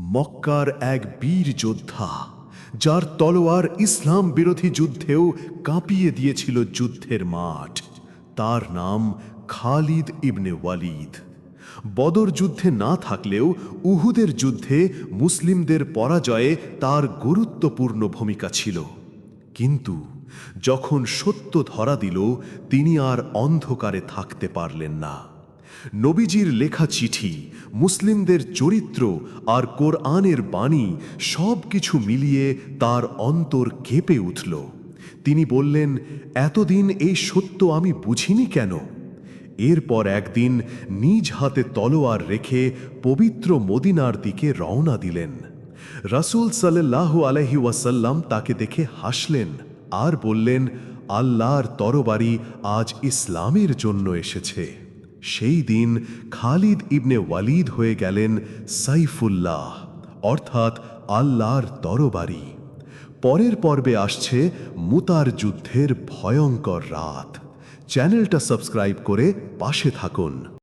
মক্কার এক বীর যোদ্ধা, যার তলোয়ার ইসলাম বিরোধী যুদ্ধেও কাঁপিয়ে দিয়েছিল যুদ্ধের মাঠ। তার নাম খালিদ ইবনে ওয়ালিদ। বদর যুদ্ধে না থাকলেও উহুদের যুদ্ধে মুসলিমদের পরাজয়ে তার গুরুত্বপূর্ণ ভূমিকা ছিল। কিন্তু যখন সত্য ধরা দিল, তিনি আর অন্ধকারে থাকতে পারলেন না। নবীজির লেখা চিঠি, মুসলিমদের চরিত্র আর কোরআনের বাণী সব কিছু মিলিয়ে তার অন্তর কেঁপে উঠল। তিনি বললেন, এতদিন এই সত্য আমি বুঝিনি কেন? এরপর একদিন নিজ হাতে তলোয়ার রেখে পবিত্র মদিনার দিকে রওনা দিলেন। রাসূল সাল্লাল্লাহু আলহি ওয়াসাল্লাম তাকে দেখে হাসলেন আর বললেন, আল্লাহর তরবারি আজ ইসলামের জন্য এসেছে। সেই দিন খালিদ ইবনে ওয়ালিদ হয়ে গেলেন সাইফুল্লাহ, অর্থাৎ আল্লাহর তরবারি। পরের পর্বে আসছে মুতার যুদ্ধের ভয়ঙ্কর রাত। চ্যানেলটা সাবস্ক্রাইব করে পাশে থাকুন।